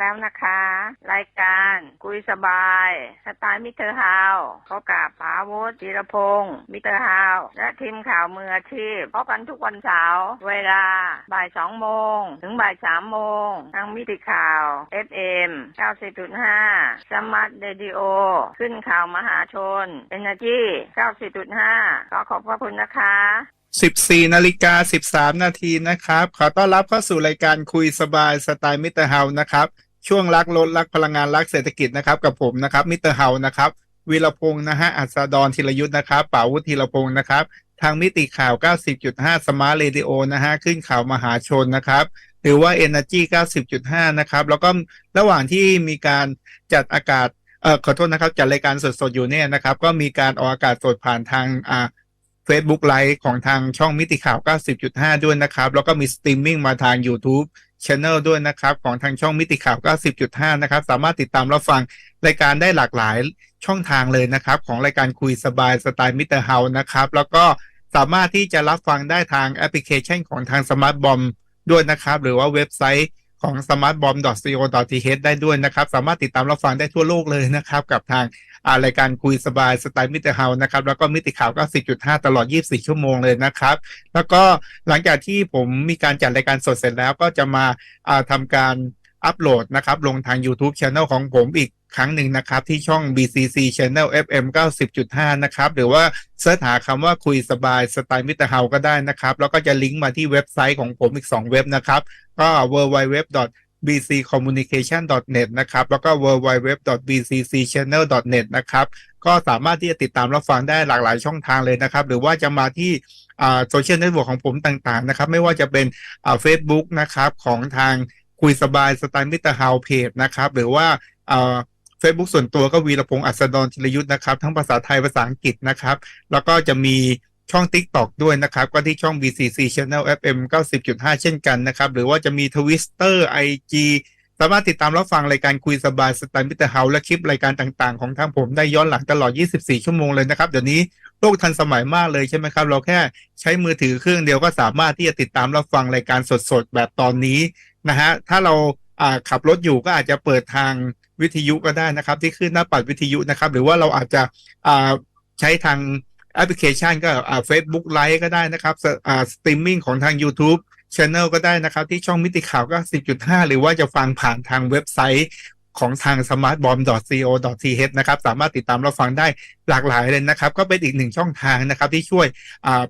แล้วนะคะ รายการคุยสบายสไตล์มิเตอร์ฮาวพบกับปาวุฒิจิรพงศ์มิเตอร์ฮาวและทีมข่าวมืออาชีพพบกันทุกวันเสาร์เวลาบ่ายสองโมงถึงบ่ายสามโมงทางมิติข่าว FM 90.5 สมาร์ทเรดิโอขึ้นข่าวมหาชน Energy 90.5 ขอขอบพระคุณนะคะ14นาฬิกา 13 นาทีนะครับ ขอต้อนรับเข้าสู่รายการคุยสบายสไตล์มิเตอร์เฮานะครับ ช่วงรักลดรักพลังงานรักเศรษฐกิจนะครับ กับผมนะครับมิเตอร์เฮานะครับวีรพงศ์นะฮะอัศดรธีรยุทธ์นะครับป่าวุฒิธีรพงศ์นะครับ ทางมิติข่าว 90.5 สมาร์ทเรดิโอนะฮะขึ้นข่าวมหาชนนะครับ หรือว่า Energy 90.5 นะครับ แล้วก็ระหว่างที่มีการจัดอากาศเอ่อขอโทษนะครับ จัดรายการสดๆ อยู่เนี่ยนะครับ ก็มีการออกอากาศสดผ่านทางอ่า Facebook ไลฟ์ของทางช่องมิติข่าว 90.5 ด้วยนะครับ แล้วก็มีสตรีมมิ่งมาทาง YouTube Channel ด้วยนะครับ ของทางช่องมิติข่าว 90.5 นะครับ สามารถติดตามรับฟังรายการได้หลากหลายช่องทางเลยนะครับ ของรายการคุยสบายสไตล์มิเตอร์เฮานะครับ แล้วก็สามารถที่จะรับฟังได้ทางแอปพลิเคชันของทางสมาร์ทบอมด้วยนะครับ หรือว่าเว็บไซต์ของ smartbomb.co.th ได้ด้วยนะครับ สามารถติดตามรับฟังได้ทั่วโลกเลยนะครับ กับทาง รายการคุยสบายสไตล์มิเตอร์เฮานะครับ แล้วก็มิติข่าว90.5ตลอด 24 ชั่วโมงเลยนะครับ แล้วก็หลังจากที่ผมมีการจัดรายการสดเสร็จแล้วก็จะมาอ่าทำการอัปโหลดนะครับลงทาง YouTube Channel ของผมอีกครั้งหนึ่งนะครับ ที่ช่อง BCC Channel FM 90.5 นะครับ หรือว่าเสิร์ชหาคำว่าคุยสบายสไตล์มิเตอร์เฮาก็ได้นะครับ แล้วก็จะลิงก์มาที่เว็บไซต์ของผมอีก 2 เว็บนะครับ ก็ www bccommunication.net นะครับ แล้วก็ www.bccchannel.net นะครับ ก็สามารถที่จะติดตามรับฟังได้หลากหลายช่องทางเลยนะครับ หรือว่าจะมาที่โซเชียลเน็ตเวิร์กของผมต่างๆนะครับ ไม่ว่าจะเป็นอ่า Facebook นะครับ ของทางคุยสบายสไตล์มิเตอร์เฮาเพจนะครับ หรือว่าอ่า Facebook ส่วนตัวก็วีรพงศ์อัศดรธีรยุทธ์นะครับ ทั้งภาษาไทยภาษาอังกฤษนะครับ แล้วก็จะมี ช่อง TikTok ด้วยนะครับ ก็ที่ช่อง BCC Channel FM 90.5 เช่นกันนะครับ หรือว่าจะมี Twitter IG สามารถติดตามรับฟังรายการคุยสบายสไตล์มิเตอร์เฮาและคลิปรายการต่างๆ ของทางผมได้ย้อนหลังตลอด 24 ชั่วโมงเลยนะครับ เดี๋ยวนี้โลกทันสมัยมากเลยใช่ไหมครับ เราแค่ใช้มือถือเครื่องเดียวก็สามารถที่จะติดตามรับฟังรายการสดๆ แบบตอนนี้นะฮะถ้าเราขับรถอยู่ก็อาจจะเปิดทางวิทยุก็ได้นะครับ ที่ขึ้นหน้าปัดวิทยุนะครับ หรือว่าเราอาจจะใช้ทาง แอปพลิเคชันก็เฟซบุ๊กไลฟ์ก็ได้นะครับสอ่าสตรีมมิ่งของทาง YouTube Channel ก็ได้นะครับ ที่ช่องมิติข่าวก็ 10.5 หรือว่าจะฟังผ่านทางเว็บไซต์ ของทาง smartbomb.co.th นะครับสามารถติดตามรับฟังได้หลากหลายเลยนะครับ ก็เป็นอีกหนึ่งช่องทางนะครับ ที่ช่วย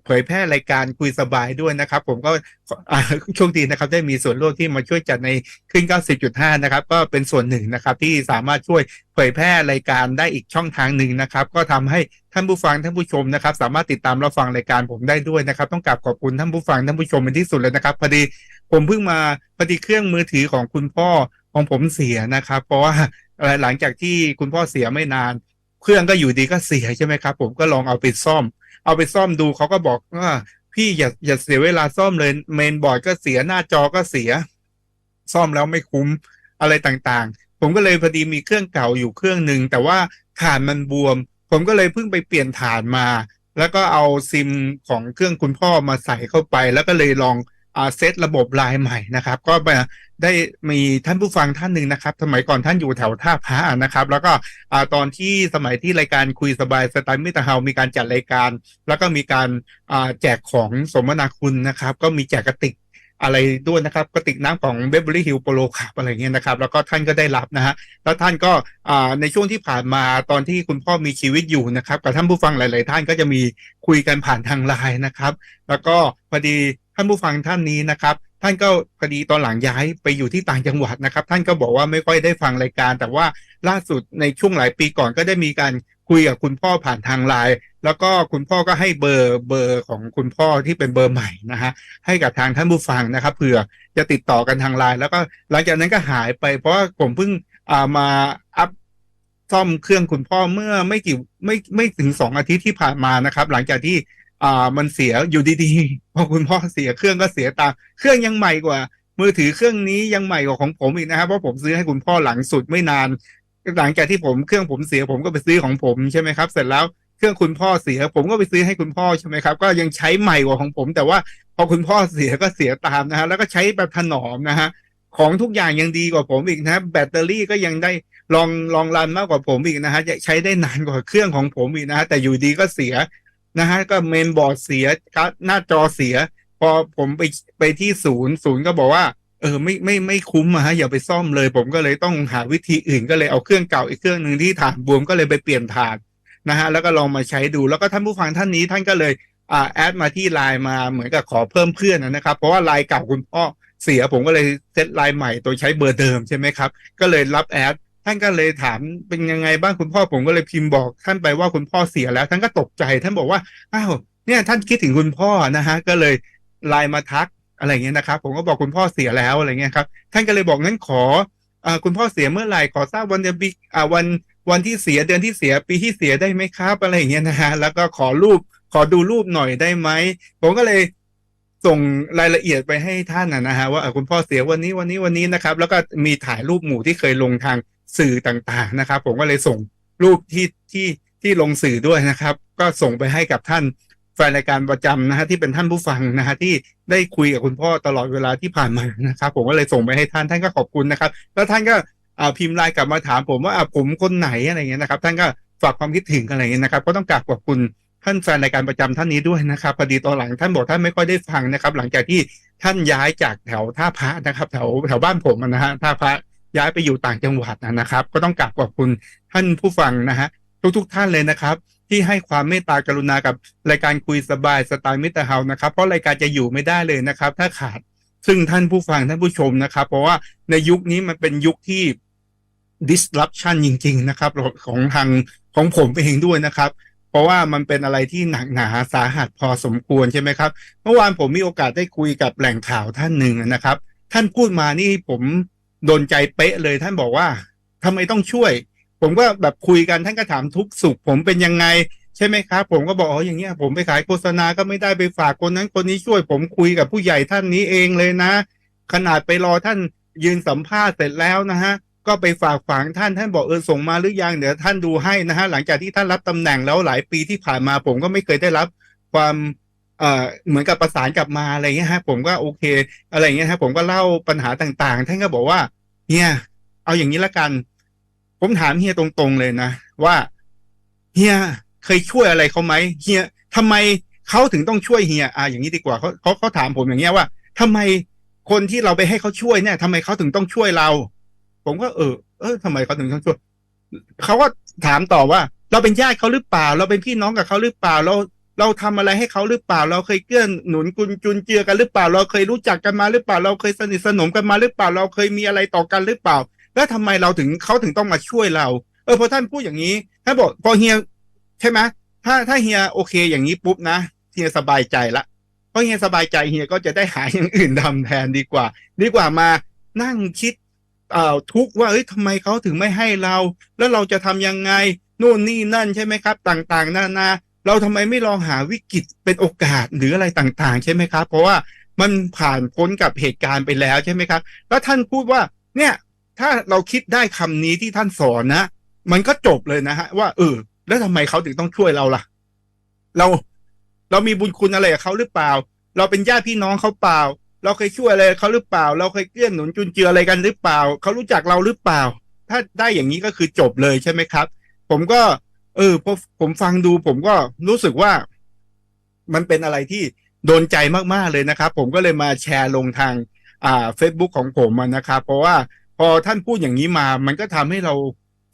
เผยแพร่รายการคุยสบายด้วยนะครับ ผมก็อ่าโชคดีนะครับได้มีส่วนร่วมที่มาช่วยจัดในขึ้น 90.5 นะครับ ก็เป็นส่วนหนึ่งนะครับที่สามารถช่วยเผยแพร่รายการได้อีกช่องทางหนึ่งนะครับ ก็ทำให้ท่านผู้ฟังท่านผู้ชมนะครับ สามารถติดตามรับฟังรายการผมได้ด้วยนะครับ ต้องกราบขอบคุณท่านผู้ฟังท่านผู้ชมเป็นที่สุดเลยนะครับพอดีผมเพิ่งมาพอดีเครื่องมือถือของคุณพ่อ ของผมเสียนะครับ เพราะว่าหลังจากที่คุณพ่อเสียไม่นาน เครื่องก็อยู่ดีก็เสียใช่ไหมครับ ผมก็ลองเอาไปซ่อม เอาไปซ่อมดูเขาก็บอกว่าพี่อย่าอย่าเสียเวลาซ่อมเลยเมนบอร์ดก็เสียหน้าจอก็เสีย ซ่อมแล้วไม่คุ้มอะไรต่างๆ ผมก็เลยพอดีมีเครื่องเก่าอยู่เครื่องหนึ่งแต่ว่าฐานมันบวม ผมก็เลยเพิ่งไปเปลี่ยนฐานมา แล้วก็เอาซิมของเครื่องคุณพ่อมาใส่เข้าไป แล้วก็เลยลองเซตระบบลน์ใหม่นะครับ ก็มา ได้มีท่านผู้ฟังท่านหนึ่งนะครับ สมัยก่อนท่านอยู่แถวท่าพระนะครับ แล้วก็อตอนที่สมัยที่รายการคุยสบายสไตล์มิตรเฮามีการจัดรายการ แล้วก็มีการแจกของสมนาคุณนะครับ ก็มีแจกกระติกอะไรด้วยนะครับกระติกน้ำของเบเบอรี่ฮิลโปโลคับอะไรเงี้ยนะครับ แล้วก็ท่านก็ได้รับนะฮะแล้วท่านก็ในช่วงที่ผ่านมาตอนที่คุณพ่อมีชีวิตอยู่นะครับกับท่านผู้ฟังหลาย ๆ ท่านก็จะมีคุยกันผ่านทางไลน์นะครับ แล้วก็พอดีท่านผู้ฟังท่านนี้นะครับ ท่านก็พอดีตอนหลังย้ายไปอยู่ที่ต่างจังหวัดนะครับ ท่านก็บอกว่าไม่ค่อยได้ฟังรายการ แต่ว่าล่าสุดในช่วงหลายปีก่อนก็ได้มีการคุยกับคุณพ่อผ่านทางไลน์แล้วก็คุณพ่อก็ให้เบอร์เบอร์ของคุณพ่อที่เป็นเบอร์ใหม่นะฮะให้กับทางท่านผู้ฟังนะครับเผื่อจะติดต่อกันทางไลน์แล้วก็หลังจากนั้นก็หายไป เพราะว่าผมเพิ่งามาอัพซ่อมเครื่องคุณพ่อเมื่อไม่กี่ไม่ไม่ถึงสองอาทิตย์ที่ผ่านมานะครับ หลังจากที่ อ่ามันเสียอยู่ดีๆพอคุณพ่อเสียเครื่องก็เสียตามเครื่องยังใหม่กว่า มือถือเครื่องนี้ยังใหม่กว่าของผมอีกนะครับเพราะผมซื้อให้คุณพ่อหลังสุดไม่นาน หลังจากที่ผมเครื่องผมเสียผมก็ไปซื้อของผมใช่ไหมครับเสร็จแล้วเครื่องคุณพ่อเสีย ผมก็ไปซื้อให้คุณพ่อใช่ไหมครับ ก็ยังใช้ใหม่กว่าของผม แต่ว่าพอคุณพ่อเสียก็เสียตามนะฮะแล้วก็ใช้แบบถนอมนะฮะของทุกอย่างยังดีกว่าผมอีกนะแบตเตอรี่ก็ยังได้ลองลองรันมากกว่าผมอีกนะฮะใช้ได้นานกว่าเครื่องของผมอีกนะฮะแต่อยู่ดีก็เสีย นะฮะก็เมนบอร์ดเสียการ์ดหน้าจอเสีย พอผมไปไปที่ศูนย์ศูนย์ก็บอกว่า เออไม่ไม่ไม่คุ้มอะฮะอย่าไปซ่อมเลย ผมก็เลยต้องหาวิธีอื่นก็เลยเอาเครื่องเก่าอีกเครื่องหนึ่งที่ถานบวมก็เลยไปเปลี่ยนถานนะฮะแล้วก็ลองมาใช้ดูแล้วก็ท่านผู้ฟังท่านนี้ท่านก็เลยอ่าแอดมาที่ไลน์มาเหมือนกับขอเพิ่มเพื่อนนะครับเพราะว่าไลน์เก่าคุณพ่อเสียผมก็เลยเซตไลน์ใหม่โดยใช้เบอร์เดิมใช่ไหมครับ ก็เลยรับแอด ท่านก็เลยถามเป็นยังไงบ้างคุณพ่อผมก็เลยพิมพ์บอกท่านไปว่าคุณพ่อเสียแล้ว ท่านก็ตกใจ ท่านบอกว่าอ้าวเนี่ยท่านคิดถึงคุณพ่อนะฮะ ก็เลยไลน์มาทักอะไรเงี้ยนะครับ ผมก็บอกคุณพ่อเสียแล้วอะไรเงี้ยครับ ท่านก็เลยบอกงั้นขออคุณพ่อเสียเมื่อไหร่ขอทราบวันเดือนปีวันวันที่เสียเดือนที่เสียปีที่เสียได้ไหมครับอะไรเงี้ยนะฮะแล้วก็ขอรูปขอดูรูปหน่อยได้ไหมผมก็เลยส่งรายละเอียดไปให้ท่านนะฮะว่าคุณพ่อเสียวันนี้วันนี้วันนี้นะครับ แล้วก็มีถ่ายรูปหมู่ที่เคยลงทาง สื่อต่างๆนะครับ ผมก็เลยส่งรูปที่ที่ที่ลงสื่อด้วยนะครับ ก็ส่งไปให้กับท่านแฟนรายการประจำนะฮะที่เป็นท่านผู้ฟังนะฮะที่ได้คุยกับคุณพ่อตลอดเวลาที่ผ่านมานะครับ ผมก็เลยส่งไปให้ท่านท่านก็ขอบคุณนะครับ แล้วท่านก็อ่าพิมพ์ไลน์กลับมาถามผมว่าอ่าผมคนไหนอะไรเงี้ยนะครับ ท่านก็ฝากความคิดถึงอะไรเงี้ยนะครับ ก็ต้องกราบขอบคุณท่านแฟนรายการประจำท่านนี้ด้วยนะครับพอดีตอนหลังท่านบอกท่านไม่ค่อยได้ฟังนะครับ หลังจากที่ท่านย้ายจากแถวท่าพระนะครับ แถวแถวบ้านผมนะฮะท่าพระ ย้ายไปอยู่ต่างจังหวัดนะครับ ก็ต้องกราบขอบคุณท่านผู้ฟังนะฮะทุกๆท่านเลยนะครับ ที่ให้ความเมตตากรุณากับรายการคุยสบายสไตล์มิตรเฮานะครับ เพราะรายการจะอยู่ไม่ได้เลยนะครับ ถ้าขาดซึ่งท่านผู้ฟังท่านผู้ชมนะครับ เพราะว่าในยุคนี้มันเป็นยุคที่ disruption จริง ๆ นะครับ ของทางของผมเองด้วยนะครับ เพราะว่ามันเป็นอะไรที่หนักหนาสาหัสพอสมควรใช่ไหมครับ เมื่อวานผมมีโอกาสได้คุยกับแหล่งข่าวท่านหนึ่งนะครับ ท่านพูดมานี่ผม โดนใจเป๊ะเลยท่านบอกว่าทำไมต้องช่วย ผมก็แบบคุยกันท่านก็ถามทุกสุข ผมเป็นยังไงใช่ไหมครับ ผมก็บอกอ๋ออย่างเงี้ยผมไปขายโฆษณาก็ไม่ได้ไปฝากคนนั้นคนนี้ช่วย ผมคุยกับผู้ใหญ่ท่านนี้เองเลยนะ ขนาดไปรอท่านยืนสัมภาษณ์เสร็จแล้วนะฮะก็ไปฝากฝังท่านท่านบอกเออส่งมาหรือยังเดี๋ยวท่านดูให้นะฮะหลังจากที่ท่านรับตำแหน่งแล้วหลายปีที่ผ่านมา ผมก็ไม่เคยได้รับความ เอ่อเหมือนกับประสานกลับมาอะไรเงี้ยฮะ ผมก็โอเค อะไรเงี้ยฮะ ผมก็เล่าปัญหาต่างๆ ท่านก็บอกว่าเฮียเอาอย่างนี้ละกัน ผมถามเฮียตรงๆเลยนะว่าเฮียเคยช่วยอะไรเขาไหมเฮียทำไมเขาถึงต้องช่วยเฮียอ่าอย่างนี้ดีกว่าเขาเขาเขาถามผมอย่างเงี้ยว่าทำไมคนที่เราไปให้เขาช่วยเนี่ยทำไมเขาถึงต้องช่วยเรา ผมก็เออ เออทำไมเขาถึงต้องช่วยเขาก็ถามต่อว่า เราเป็นญาติเขาหรือเปล่า เราเป็นพี่น้องกับเขาหรือเปล่าเรา เราทำอะไรให้เขาหรือเปล่า เราเคยเกื้อหนุนกุนจุนเจือกันหรือเปล่า เราเคยรู้จักกันมาหรือเปล่า เราเคยสนิทสนมกันมาหรือเปล่า เราเคยมีอะไรต่อกันหรือเปล่า แล้วทำไมเราถึงเขาถึงต้องมาช่วยเรา เออพอท่านพูดอย่างนี้ท่านบอกพอเฮียใช่ไหมถ้าถ้าเฮียโอเคอย่างนี้ปุ๊บนะเฮียสบายใจละเพราะเฮียสบายใจเฮียก็จะได้หาอย่างอื่นทำแทนดีกว่า ดีกว่ามานั่งคิดเอ่อทุกว่าเอ้ยทำไมเขาถึงไม่ให้เรา แล้วเราจะทำยังไงนู่นนี่นั่นใช่ไหมครับ ต่างๆ นานา เราทำไมไม่ลองหาวิกฤตเป็นโอกาสหรืออะไรต่างๆ ใช่ไหมครับ เพราะว่ามันผ่านพ้นกับเหตุการณ์ไปแล้วใช่ไหมครับ แล้วท่านพูดว่าเนี่ยถ้าเราคิดได้คำนี้ที่ท่านสอนนะ มันก็จบเลยนะฮะว่าเออแล้วทำไมเขาถึงต้องช่วยเราล่ะ เราเรามีบุญคุณอะไรกับเขาหรือเปล่า เราเป็นญาติพี่น้องเขาเปล่า เราเคยช่วยอะไรเขาหรือเปล่า เราเคยเกื้อหนุนจุนเจืออะไรกันหรือเปล่า เขารู้จักเราหรือเปล่า ถ้าได้อย่างนี้ก็คือจบเลยใช่ไหมครับ ผมก็ เออพอผมฟังดูผมก็รู้สึกว่า มันเป็นอะไรที่โดนใจมากๆเลยนะครับ ผมก็เลยมาแชร์ลงทางอ่า Facebook ของผมนะครับ เพราะว่าพอท่านพูดอย่างนี้มา มันก็ทำให้เรา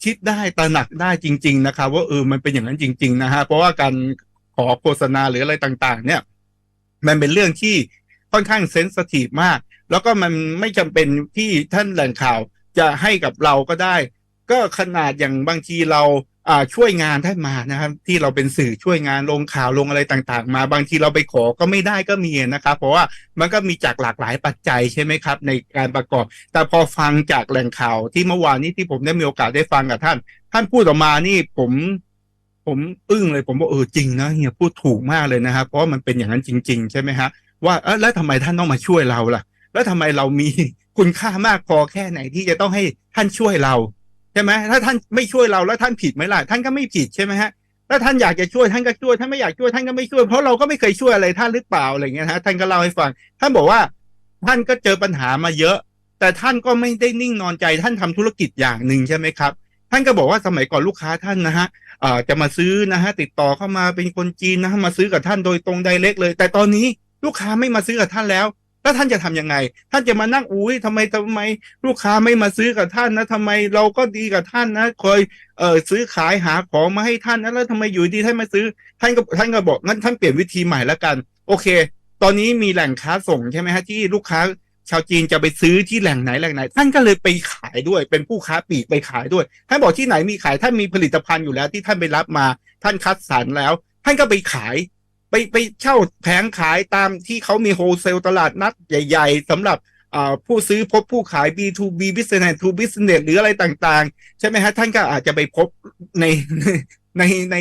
คิดได้ตระหนักได้จริง ๆ นะครับ ว่าเออมันเป็นอย่างนั้นจริง ๆ นะฮะเพราะว่าการขอโฆษณาหรืออะไรต่าง ๆ เนี่ย มันเป็นเรื่องที่ค่อนข้างเซนสทีฟมาก แล้วก็มันไม่จำเป็นที่ท่านแหล่งข่าวจะให้กับเราก็ได้ ก็ขนาดอย่างบางทีเรา ช่วยงานท่านมานะครับ ที่เราเป็นสื่อช่วยงานลงข่าวลงอะไรต่างๆ มาบางทีเราไปขอก็ไม่ได้ก็มีนะครับ เพราะว่ามันก็มีจากหลากหลายปัจจัยใช่ไหมครับ ในการประกอบ แต่พอฟังจากแหล่งข่าวที่เมื่อวานนี้ที่ผมได้มีโอกาสได้ฟังกับท่าน ท่านพูดออกมานี่ผมผมอึ้งเลยผมบอกเออจริงนะเฮียพูดถูกมากเลยนะครับ เพราะมันเป็นอย่างนั้นจริง ๆ ใช่ไหมฮะว่าเออแล้วทำไมท่านต้องมาช่วยเราล่ะ แล้วทำไมเรามีคุณค่ามากพอแค่ไหนที่จะต้องให้ท่านช่วยเรา ใช่ไหมถ้าท่านไม่ช่วยเราแล้วท่านผิดไหมล่ะท่านก็ไม่ผิดใช่ไหมฮะถ้าท่านอยากจะช่วยท่านก็ช่วยท่านไม่อยากช่วยท่านก็ไม่ช่วยเพราะเราก็ไม่เคยช่วยอะไรท่านหรือเปล่าอะไรเงี้ยฮะท่านก็เล่าให้ฟัง ท่านบอกว่า ท่านก็เจอปัญหามาเยอะ แต่ท่านก็ไม่ได้นิ่งนอนใจ ท่านทำธุรกิจอย่างหนึ่งใช่ไหมครับ ท่านก็บอกว่าสมัยก่อนลูกค้าท่านนะฮะอ่าจะมาซื้อนะฮะติดต่อเข้ามาเป็นคนจีนนะฮะมาซื้อกับท่านโดยตรงไดเรกเลย แต่ตอนนี้ลูกค้าไม่มาซื้อกับท่านแล้ว แล้วท่านจะทำยังไง ท่านจะมานั่งอุ้ยทำไมทำไม ลูกค้าไม่มาซื้อกับท่านนะทำไมเราก็ดีกับท่านนะคอยเออซื้อขายหาของมาให้ท่านนะแล้วทำไมอยู่ดีท่านมาซื้อ ท่านก็ท่านก็บอกงั้นท่านเปลี่ยนวิธีใหม่แล้วกัน โอเค ตอนนี้มีแหล่งค้าส่งใช่ไหมฮะที่ลูกค้าชาวจีนจะไปซื้อที่แหล่งไหนแหล่งไหน ท่านก็เลยไปขายด้วย เป็นผู้ค้าปลีกไปขายด้วยท่านบอกที่ไหนมีขายท่านมีผลิตภัณฑ์อยู่แล้วที่ท่านไปรับมา ท่านคัดสรรแล้ว ท่านก็ไปขาย ไปไปเช่าแผงขายตามที่เขามีโฮลเซลตลาดนัดใหญ่ ๆสำหรับผู้ซื้อพบผู้ขาย B2B business to business หรืออะไรต่างๆ ใช่ไหมฮะ ท่านก็อาจจะไปพบในในใน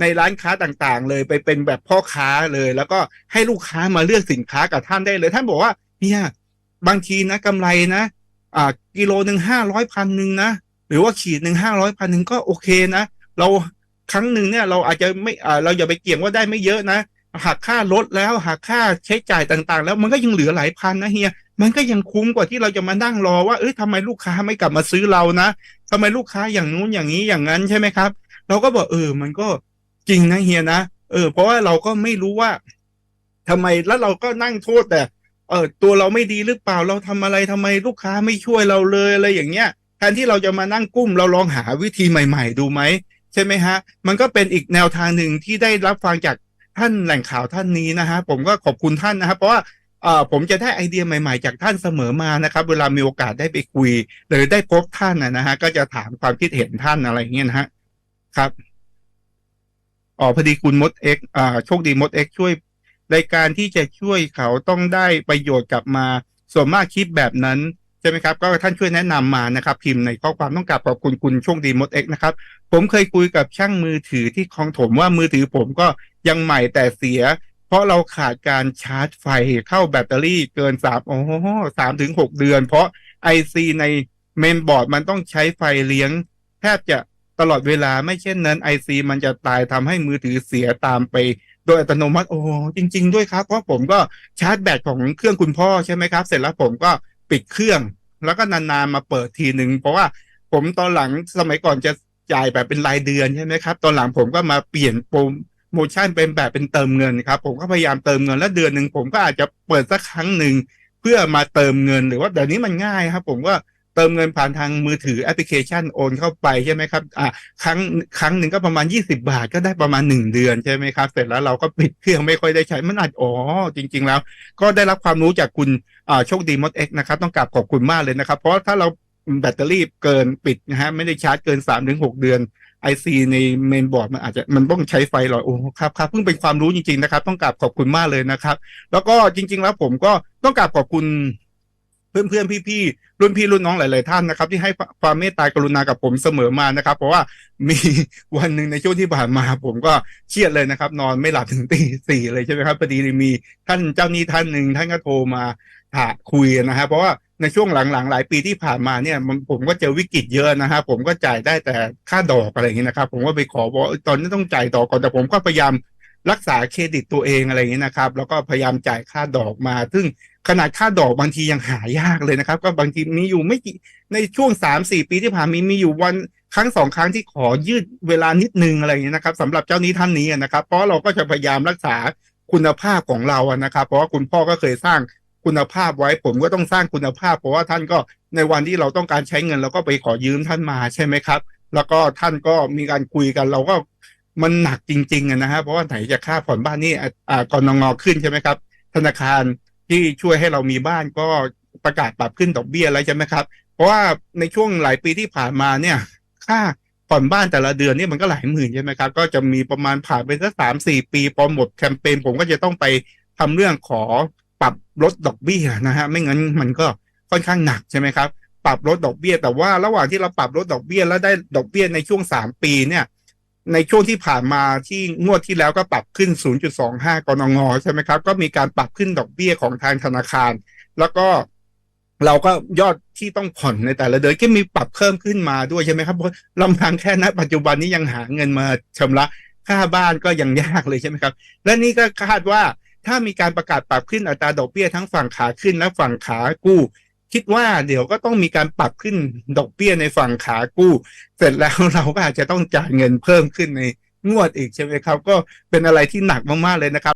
ในร้านค้าต่างๆ เลยไปเป็นแบบพ่อค้าเลย แล้วก็ให้ลูกค้ามาเลือกสินค้ากับท่านได้เลย ท่านบอกว่าเนี่ยบางทีนะกำไรนะอ่ากิโลหนึ่งห้าร้อยพันหนึ่งนะ หรือว่าขีดหนึ่งห้าร้อยพันหนึ่งก็โอเคนะ เรา ครั้งหนึ่งเนี่ยเราอาจจะไม่เราอย่าไปเกี่ยงว่าได้ไม่เยอะนะหักค่ารถแล้วหักค่าใช้จ่ายต่างๆ แล้วมันก็ยังเหลือหลายพันนะเฮียมันก็ยังคุ้มกว่าที่เราจะมานั่งรอว่าเอ้ยทำไมลูกค้าไม่กลับมาซื้อเรานะทำไมลูกค้าอย่างนู้นอย่างนี้อย่างนั้นใช่ไหมครับ เราก็บอกเออ มันก็จริงนะเฮียนะเออเพราะว่าเราก็ไม่รู้ว่าทำไมแล้วเราก็นั่งโทษแต่เออตัวเราไม่ดีหรือเปล่าเราทำอะไรทำไมลูกค้าไม่ช่วยเราเลยอะไรอย่างเงี้ยแทนที่เราจะมานั่งกุ้มเราลองหาวิธีใหม่ ๆ ดูไหม ใช่ไหมฮะ มันก็เป็นอีกแนวทางหนึ่งที่ได้รับฟังจากท่านแหล่งข่าวท่านนี้นะฮะผมก็ขอบคุณท่านนะครับเพราะว่าเอ่อผมจะได้ไอเดียใหม่ๆ จากท่านเสมอมานะครับ เวลามีโอกาสได้ไปคุย หรือได้พบท่านนะฮะ ก็จะถามความคิดเห็นท่านอะไรอย่างเงี้ยนะฮะครับอ๋อพอดีคุณมดเอ็กอ่าโชคดีมดเอ็กช่วยรายการที่จะช่วยเขาต้องได้ประโยชน์กลับมา ส่วนมากคิดแบบนั้น ใช่ไหมครับก็ท่านช่วยแนะนำมานะครับ พิมพ์ในข้อความต้องกราบขอบคุณคุณโชคดีมดเอ็กนะครับ ผมเคยคุยกับช่างมือถือที่คลองถมว่ามือถือผมก็ยังใหม่แต่เสีย เพราะเราขาดการชาร์จไฟเข้าแบตเตอรี่เกินสามโอ้สามถึงหกเดือน เพราะไอซีในเมนบอร์ดมันต้องใช้ไฟเลี้ยง แทบจะตลอดเวลาไม่เช่นนั้นไอซีมันจะตายทำให้มือถือเสียตามไปโดยอัตโนมัติโอ้จริง ๆ ด้วยครับ เพราะผมก็ชาร์จแบตของเครื่องคุณพ่อใช่ไหมครับ เสร็จแล้วผมก็ ปิดเครื่อง แล้วก็นานๆมาเปิดทีหนึ่งเพราะว่าผมตอนหลังสมัยก่อนจะจ่ายแบบเป็นรายเดือนใช่ไหมครับ ตอนหลังผมก็มาเปลี่ยนโปรโมชั่นเป็นแบบเป็นเติมเงินครับ ผมก็พยายามเติมเงินแล้วเดือนหนึ่งผมก็อาจจะเปิดสักครั้งหนึ่งเพื่อมาเติมเงินหรือว่าเดี๋ยวนี้มันง่ายครับ ผมว่า เติมเงินผ่านทางมือถือแอปพลิเคชันโอนเข้าไปใช่ไหมครับอ่าครั้งครั้งหนึ่งก็ประมาณ 20 บาทก็ได้ประมาณ 1 เดือนใช่ไหมครับ เสร็จแล้วเราก็ปิดเครื่องไม่ค่อยได้ใช้มันอาจอ๋อจริง ๆ แล้ว ก็ได้รับความรู้จากคุณอ่าโชคดีมดเอ็กนะครับ ต้องกราบขอบคุณมากเลยนะครับ เพราะถ้าเราแบตเตอรี่เกินปิดนะฮะไม่ได้ชาร์จเกิน 3-6ถึงเดือนไอซีในเมนบอร์ดมันอาจจะมันต้องใช้ไฟหรอโอ้ครับครับเพิ่งเป็นความรู้จริงๆนะครับ ต้องกราบขอบคุณมากเลยนะครับ แล้วก็จริง ๆ แล้วผมก็ต้องกราบขอบคุณ เพื่อนๆพี่ๆรุ่นพี่รุ่นน้องหลาย ๆ ท่านนะครับ ที่ให้ความเมตตากรุณากับผมเสมอมานะครับ เพราะว่ามีวันหนึ่งในช่วงที่ผ่านมา ผมก็เครียดเลยนะครับ นอนไม่หลับถึงตีสี่เลยใช่ไหมครับพอดีมีท่านเจ้านี้ท่านหนึ่งท่านก็โทรมาถาคุยนะฮะเพราะว่าในช่วงหลัง ๆ หลายปีที่ผ่านมาเนี่ยผมก็เจอวิกฤตเยอะนะฮะผมก็จ่ายได้แต่ค่าดอกอะไรอย่างนี้นะครับ ผมก็ไปขอบอกเอ้ยตอนนี้ต้องจ่ายดอกก่อนแต่ผมก็พยายาม รักษาเครดิตตัวเองอะไรอย่างนี้นะครับ แล้วก็พยายามจ่ายค่าดอกมา ซึ่งขนาดค่าดอกบางทียังหายากเลยนะครับ ก็บางทีมีอยู่ไม่กี่ในช่วงสามสี่ปีที่ผ่านมามีอยู่วันครั้งสองครั้งที่ขอยืดเวลานิดนึงอะไรอย่างนี้นะครับสำหรับเจ้านี้ท่านนี้นะครับ เพราะเราก็จะพยายามรักษาคุณภาพของเราอะนะครับ เพราะว่าคุณพ่อก็เคยสร้างคุณภาพไว้ผมก็ต้องสร้างคุณภาพ เพราะว่าท่านก็ในวันที่เราต้องการใช้เงินเราก็ไปขอยืมท่านมาใช่ไหมครับ แล้วก็ท่านก็มีการคุยกันเราก็ มันหนักจริงๆอะนะฮะเพราะว่าไหนจะค่าผ่อนบ้านนี่อ่ากรนงขึ้นใช่ไหมครับ ธนาคารที่ช่วยให้เรามีบ้านก็ประกาศปรับขึ้นดอกเบี้ยแล้วใช่ไหมครับ เพราะว่าในช่วงหลายปีที่ผ่านมาเนี่ย ค่าผ่อนบ้านแต่ละเดือนนี่มันก็หลายหมื่นใช่ไหมครับ ก็จะมีประมาณผ่านไปสักสามสี่ปีพอหมดแคมเปญผมก็จะต้องไปทำเรื่องขอปรับลดดอกเบี้ยนะฮะไม่งั้นมันก็ค่อนข้างหนักใช่ไหมครับ ปรับลดดอกเบี้ย แต่ว่าระหว่างที่เราปรับลดดอกเบี้ยแล้วได้ดอกเบี้ยในช่วงสามปีเนี่ย ในช่วงที่ผ่านมาที่งวดที่แล้วก็ปรับขึ้น 0.25 กนงใช่ไหมครับ ก็มีการปรับขึ้นดอกเบี้ยของทางธนาคาร แล้วก็เราก็ยอดที่ต้องผ่อนในแต่ละเดือนก็มีปรับเพิ่มขึ้นมาด้วยใช่ไหมครับเพราะลำพังแค่ณปัจจุบันนี้ยังหาเงินมาชำระค่าบ้านก็ยังยากเลยใช่ไหมครับ และนี่ก็คาดว่าถ้ามีการประกาศปรับขึ้นอัตราดอกเบี้ยทั้งฝั่งขาขึ้นและฝั่งขากู้ คิดว่าเดี๋ยวก็ต้องมีการปรับขึ้นดอกเบี้ยในฝั่งขากู้ เสร็จแล้วเราก็อาจจะต้องจ่ายเงินเพิ่มขึ้นในงวดอีกใช่ไหมครับ ก็เป็นอะไรที่หนักมากๆเลยนะครับ